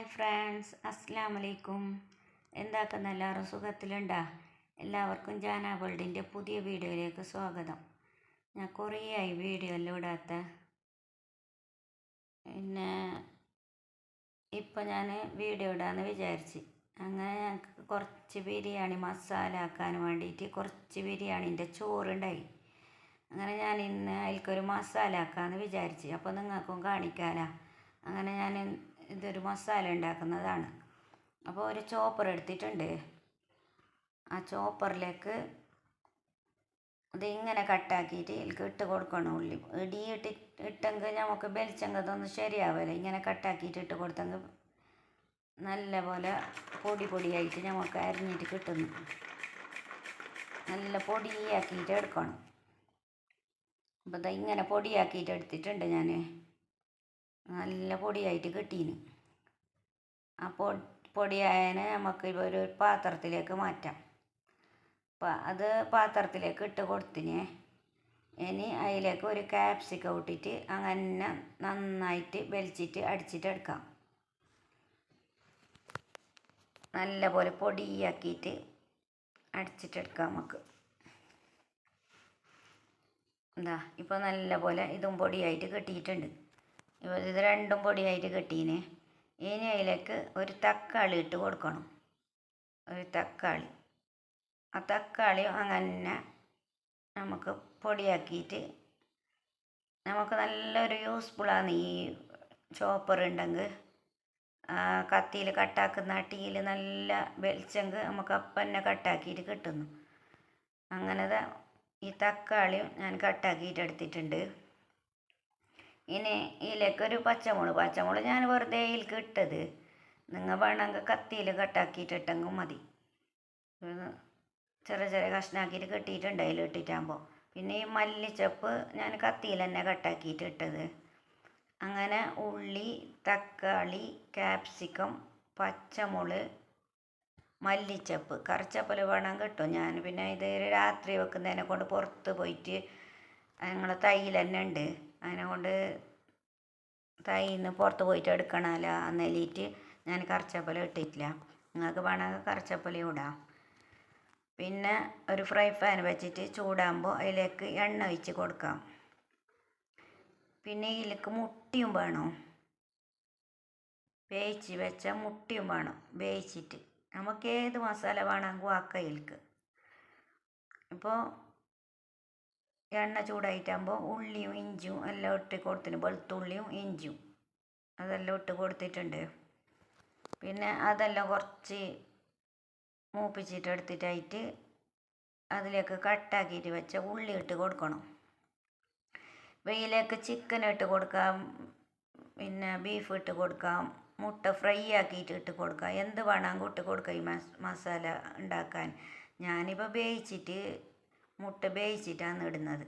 Hi friends അസ്സാം വലൈക്കും എന്താക്കുന്ന എല്ലാവരും സുഖത്തിലുണ്ടാ? എല്ലാവർക്കും ജാന വേൾഡിന്റെ പുതിയ വീഡിയോയിലേക്ക് സ്വാഗതം. ഞാൻ കുറേ ആയി വീഡിയോ എല്ലാം ഇടാത്ത. പിന്നെ ഇപ്പം ഞാൻ വീഡിയോ ഇടാമെന്ന് വിചാരിച്ച്. അങ്ങനെ ഞങ്ങൾക്ക് കുറച്ച് ബിരിയാണി മസാല ആക്കാൻ വേണ്ടിയിട്ട് കുറച്ച് ബിരിയാണീന്റെ ചോറുണ്ടായി. അങ്ങനെ ഞാൻ ഇന്ന് അതിൽക്കൊരു മസാല ആക്കാമെന്ന് വിചാരിച്ച്. അപ്പോൾ നിങ്ങൾക്കും കാണിക്കാനാ അങ്ങനെ ഞാൻ ഇതൊരു മസാല ഉണ്ടാക്കുന്നതാണ്. അപ്പോൾ ഒരു ചോപ്പർ എടുത്തിട്ടുണ്ട്. ആ ചോപ്പറിലേക്ക് ഇത് ഇങ്ങനെ കട്ടാക്കിയിട്ട് ഇതിലേക്ക് ഇട്ട് കൊടുക്കണം. ഉള്ളി ഇടി ഇട്ടി ഇട്ടെങ്കിൽ നമുക്ക് വെളിച്ചെങ്കിൽ ശരിയാവില്ല ഇങ്ങനെ കട്ടാക്കിയിട്ട് ഇട്ട് കൊടുത്തെങ്കിൽ നല്ല പോലെ പൊടി പൊടിയായിട്ട് നമുക്ക് അരിഞ്ഞിട്ട് കിട്ടുന്നു. നല്ല പൊടിയാക്കിയിട്ട് എടുക്കണം. അപ്പോൾ ഇതാ ഇങ്ങനെ പൊടിയാക്കിയിട്ട് എടുത്തിട്ടുണ്ട് ഞാൻ നല്ല പൊടിയായിട്ട് കിട്ടീന്. ആ പൊടിയായതിനെ നമുക്ക് ഒരു പാത്രത്തിലേക്ക് മാറ്റാം. അപ്പം അത് പാത്രത്തിലേക്ക് ഇട്ട് കൊടുത്തിനെ. ഇനി അതിലേക്ക് ഒരു ക്യാപ്സിക്കം ഇട്ടിട്ട് അങ്ങനെ നന്നായിട്ട് വലിച്ചിട്ട് അടിച്ചിട്ട് എടുക്കാം. നല്ല പോലെ പൊടിയാക്കിയിട്ട് അടിച്ചിട്ടെടുക്കാം നമുക്ക് എന്താ ഇപ്പോൾ നല്ല പോലെ ഇതും പൊടിയായിട്ട് കെട്ടിയിട്ടുണ്ട് ഇത് രണ്ടും പൊടിയായിട്ട് കെട്ടീന്. ഇനി അതിലേക്ക് ഒരു തക്കാളി ഇട്ട് കൊടുക്കണം. ഒരു തക്കാളി. ആ തക്കാളി അങ്ങനെ നമുക്ക് പൊടിയാക്കിയിട്ട് നമുക്ക് നല്ലൊരു യൂസ്ഫുള്ളാണ് ഈ ചോപ്പർ ഉണ്ടെങ്കിൽ കത്തിയിൽ കട്ടാക്കുന്ന ടീയിൽ നല്ല വെളിച്ചെങ്കിൽ നമുക്ക് അപ്പം തന്നെ കട്ടാക്കിയിട്ട് കിട്ടുന്നു. അങ്ങനെ ഈ തക്കാളിയും ഞാൻ കട്ടാക്കിയിട്ട് എടുത്തിട്ടുണ്ട്. ഇനി ഇതിലേക്കൊരു പച്ചമുളക് പച്ചമുളക് ഞാൻ വെറുതെ ഇതിലേക്ക് ഇട്ടത്. നിങ്ങൾ വേണമെങ്കിൽ കത്തിയിൽ കട്ടാക്കിയിട്ട് ഇട്ടെങ്കിൽ മതി. ചെറിയ ചെറിയ കഷ്ണാക്കിയിട്ട് കെട്ടിയിട്ടുണ്ട് അതിൽ ഇട്ടിട്ടാകുമ്പോൾ. പിന്നെ ഈ മല്ലിച്ചപ്പ് ഞാൻ കത്തിയിൽ തന്നെ കട്ടാക്കിയിട്ട് ഇട്ടത് അങ്ങനെ ഉള്ളി തക്കാളി ക്യാപ്സിക്കം പച്ചമുളക് മല്ലിച്ചപ്പ്. കറിച്ചപ്പൽ വേണം കിട്ടും. ഞാൻ പിന്നെ ഇത് രാത്രി വെക്കുന്നതിനെ കൊണ്ട് പുറത്ത് പോയിട്ട് ഞങ്ങളെ തൈയിൽ തന്നെ ഉണ്ട്. അതിനെ കൊണ്ട് തൈന്ന് പുറത്ത് പോയിട്ട് എടുക്കണമല്ലോ എന്നെല്ലിയിട്ട് ഞാൻ കറിച്ചപ്പല ഇട്ടിട്ടില്ല. നിങ്ങൾക്ക് വേണമെങ്കിൽ കറിച്ചപ്പലയും ഇടാം. പിന്നെ ഒരു ഫ്രൈ പാൻ വെച്ചിട്ട് ചൂടാകുമ്പോൾ അതിലേക്ക് എണ്ണ ഒഴിച്ച് കൊടുക്കാം. പിന്നെ ഇതിലേക്ക് മുട്ടിയും വേണം. വേവിച്ച് വെച്ച മുട്ടിയും വേണം. വേവിച്ചിട്ട്. നമുക്ക് ഏത് മസാല വേണമെങ്കിൽ ആക്കാം ഇതിലേക്ക്. ഇപ്പോൾ എണ്ണ ചൂടായിട്ടാകുമ്പോൾ ഉള്ളിയും ഇഞ്ചിയും എല്ലാം ഇട്ട് കൊടുത്തിന് വെളുത്തുള്ളിയും ഇഞ്ചിയും അതെല്ലാം ഇട്ട് കൊടുത്തിട്ടുണ്ട്. പിന്നെ അതെല്ലാം കുറച്ച് മൂപ്പിച്ചിട്ട് എടുത്തിട്ടായിട്ട് അതിലേക്ക് കട്ടാക്കിയിട്ട് വെച്ച ഉള്ളി ഇട്ട് കൊടുക്കണം. വെയിലേക്ക് ചിക്കൻ ഇട്ട് കൊടുക്കാം പിന്നെ ബീഫ് ഇട്ട് കൊടുക്കാം മുട്ട ഫ്രൈ ആക്കിയിട്ട് ഇട്ട് കൊടുക്കാം. എന്ത് വേണമെങ്കിൽ ഇട്ട് കൊടുക്കാം ഈ മസാല ഉണ്ടാക്കാൻ. ഞാനിപ്പോൾ വേവിച്ചിട്ട് മുട്ട വേവിച്ചിട്ടാണ് ഇടുന്നത്.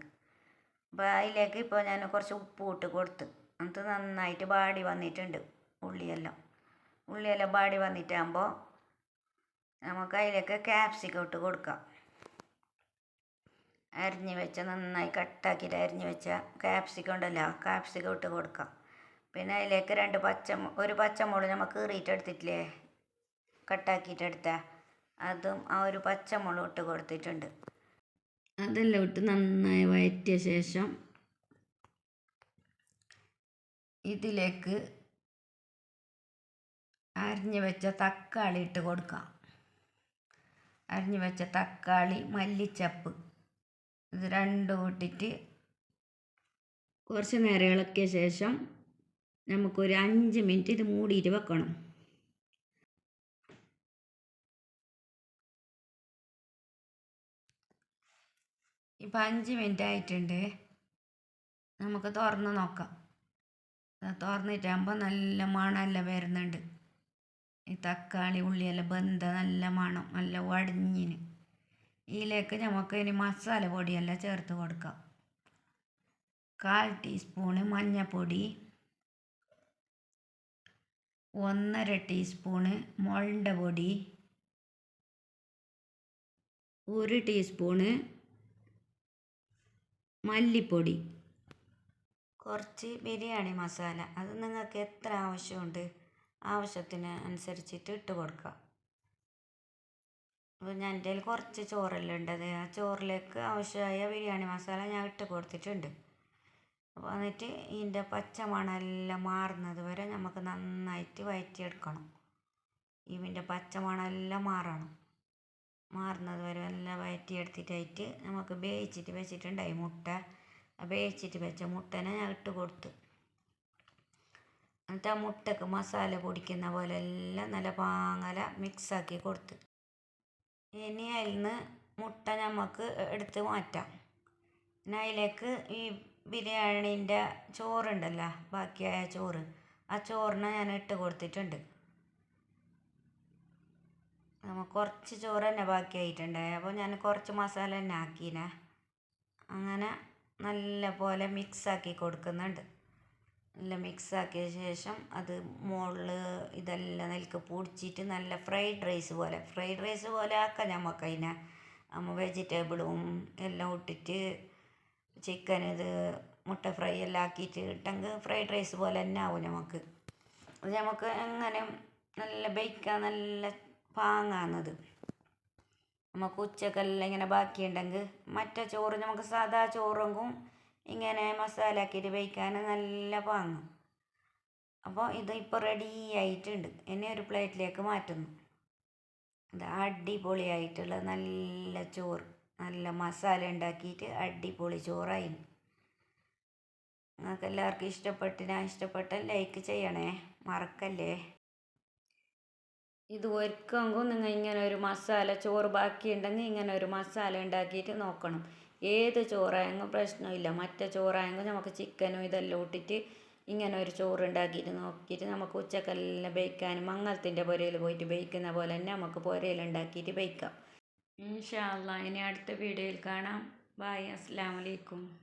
അപ്പോൾ അതിലേക്ക് ഇപ്പോൾ ഞാൻ കുറച്ച് ഉപ്പ് ഇട്ട് കൊടുത്ത്. എന്നിട്ട് നന്നായിട്ട് ബാടി വന്നിട്ടുണ്ട് ഉള്ളിയെല്ലാം. ഉള്ളിയെല്ലാം ബാടി വന്നിട്ടാകുമ്പോൾ നമുക്ക് അതിലേക്ക് ക്യാപ്സിക്കം ഇട്ട് കൊടുക്കാം. അരിഞ്ഞ് വെച്ച നന്നായി കട്ടാക്കിയിട്ട് അരിഞ്ഞ് വെച്ച ക്യാപ്സിക്കം ഉണ്ടല്ലോ ക്യാപ്സിക്കം ഇട്ട് കൊടുക്കാം. പിന്നെ അതിലേക്ക് രണ്ട് പച്ച ഒരു പച്ചമുളക് നമുക്ക് കീറിയിട്ടെടുത്തിട്ടില്ലേ കട്ടാക്കിയിട്ടെടുത്ത അതും ആ ഒരു പച്ചമുളക് ഇട്ട് കൊടുത്തിട്ടുണ്ട്. അതെല്ലാം ഇട്ട് നന്നായി വഴറ്റിയ ശേഷം ഇതിലേക്ക് അരിഞ്ഞു വെച്ച തക്കാളി ഇട്ട് കൊടുക്കാം. അരിഞ്ഞു വെച്ച തക്കാളി മല്ലിച്ചപ്പ് ഇത് രണ്ടും ഇട്ടിട്ട് കുറച്ച് നേരം ഇളക്കിയ ശേഷം നമുക്കൊരു അഞ്ച് മിനിറ്റ് ഇത് മൂടിയിട്ട് വെക്കണം. ഇപ്പം അഞ്ച് മിനിറ്റ് ആയിട്ടുണ്ട്. നമുക്ക് തുറന്ന് നോക്കാം. തുറന്നിട്ടാകുമ്പോൾ നല്ല മണമെല്ലാം വരുന്നുണ്ട്. ഈ തക്കാളി ഉള്ളിയെല്ലാം ബന്ധ നല്ല മണം നല്ല വടിഞ്ഞിന്. ഇതിലേക്ക് നമുക്ക് ഇനി മസാല പൊടിയെല്ലാം ചേർത്ത് കൊടുക്കാം. കാൽ ടീസ്പൂണ് മഞ്ഞൾപ്പൊടി ഒന്നര ടീസ്പൂണ് മുളണ്ട പൊടി. ഒരു ടീസ്പൂണ് മല്ലിപ്പൊടി. കുറച്ച് ബിരിയാണി മസാല അത് നിങ്ങൾക്ക് എത്ര ആവശ്യമുണ്ട് ആവശ്യത്തിന് അനുസരിച്ചിട്ട് ഇട്ട് കൊടുക്കുക. അപ്പോൾ ഞാൻ എന്റെ കയ്യിൽ കുറച്ച് ചോറെല്ലാം ഉണ്ടത് ആ ചോറിലേക്ക് ആവശ്യമായ ബിരിയാണി മസാല ഞാൻ ഇട്ട് കൊടുത്തിട്ടുണ്ട്. അപ്പോൾ എന്നിട്ട് ഇതിന്റെ പച്ച മണമെല്ലാം മാറുന്നത് വരെ നമുക്ക് നന്നായിട്ട് വഴറ്റിയെടുക്കണം ഇതിന്റെ പച്ച മണമെല്ലാം മാറണം. മാറുന്നത് വരെ എല്ലാം വഴറ്റിയെടുത്തിട്ടായിട്ട് നമുക്ക് വേവിച്ചിട്ട് വെച്ചിട്ടുണ്ടായി മുട്ട. വേവിച്ചിട്ട് വെച്ച മുട്ടനെ ഞാൻ ഇട്ട് കൊടുത്തു. എന്നിട്ട് ആ മുട്ടക്ക് മസാല പൊടിക്കുന്ന പോലെ എല്ലാം നല്ല പാങ്ങല മിക്സാക്കി കൊടുത്ത്. ഇനി അതിൽ നിന്ന് മുട്ട നമുക്ക് എടുത്ത് മാറ്റാം. പിന്നെ അതിലേക്ക് ഈ ബിരിയാണീന്റെ ചോറുണ്ടല്ലോ ബാക്കിയായ ചോറ്. ആ ചോറിനെ ഞാൻ ഇട്ട് കൊടുത്തിട്ടുണ്ട്. നമുക്ക് കുറച്ച് ചോറ് തന്നെ ബാക്കിയായിട്ടുണ്ടായി അപ്പോൾ ഞാൻ കുറച്ച് മസാല തന്നെ ആക്കീനെ. അങ്ങനെ നല്ല പോലെ മിക്സാക്കി കൊടുക്കുന്നുണ്ട്. നല്ല മിക്സാക്കിയ ശേഷം അത് മുകളിൽ ഇതെല്ലാം നിലയ്ക്ക് പൊടിച്ചിട്ട് നല്ല ഫ്രൈഡ് റൈസ് പോലെ. ഫ്രൈഡ് റൈസ് പോലെ ആക്കാം നമുക്ക് അതിനെ നമ്മൾ വെജിറ്റബിളും എല്ലാം ഇട്ടിട്ട് ചിക്കൻ ഇത് മുട്ട ഫ്രൈ എല്ലാം ആക്കിയിട്ട് ഇട്ടെങ്കിൽ ഫ്രൈഡ് റൈസ് പോലെ തന്നെ ആവും നമുക്ക് അത് നമുക്ക് എങ്ങനെ നല്ല ബേക്കാൻ നല്ല പാങ്ങാന്നത്. നമുക്ക് ഉച്ചക്കെല്ലാം ഇങ്ങനെ ബാക്കിയുണ്ടെങ്കിൽ മറ്റേ ചോറ് നമുക്ക് സാധാ ചോറെങ്കും ഇങ്ങനെ മസാല ആക്കിയിട്ട് വയ്ക്കാൻ നല്ല പാങ്ങും. അപ്പോൾ ഇത് ഇപ്പോൾ റെഡി ആയിട്ടുണ്ട്. എന്നെ ഒരു പ്ലേറ്റിലേക്ക് മാറ്റുന്നു. ഇത് അടിപൊളിയായിട്ടുള്ള നല്ല ചോറ് നല്ല മസാല ഉണ്ടാക്കിയിട്ട് അടിപൊളി ചോറായി നിങ്ങൾക്ക് എല്ലാവർക്കും ഇഷ്ടപ്പെട്ടിനാ ഇഷ്ടപ്പെട്ട ലൈക്ക് ചെയ്യണേ. മറക്കല്ലേ? ഇത് ഒരുക്കുമ്പോൾ നിങ്ങൾ ഇങ്ങനെ ഒരു മസാല ചോറ് ബാക്കിയുണ്ടെങ്കിൽ ഇങ്ങനെ ഒരു മസാല ഉണ്ടാക്കിയിട്ട് നോക്കണം. ഏത് ചോറായെങ്കിലും പ്രശ്നമില്ല. മറ്റേ ചോറായെങ്കിൽ നമുക്ക് ചിക്കനും ഇതെല്ലാം ഇട്ടിട്ട് ഇങ്ങനെ ഒരു ചോറ് ഉണ്ടാക്കിയിട്ട് നോക്കിയിട്ട് നമുക്ക് ഉച്ചക്കെല്ലാം ബേക്കാനും മംഗലത്തിന്റെ പുരയിൽ പോയിട്ട് ബേക്കുന്ന പോലെ തന്നെ നമുക്ക് പുരയിൽ ഉണ്ടാക്കിയിട്ട് ബേക്കാം. ഇൻഷാ അള്ളാ. ഇനി അടുത്ത വീഡിയോയിൽ കാണാം. ബായ്. അസ്സാം വലൈക്കും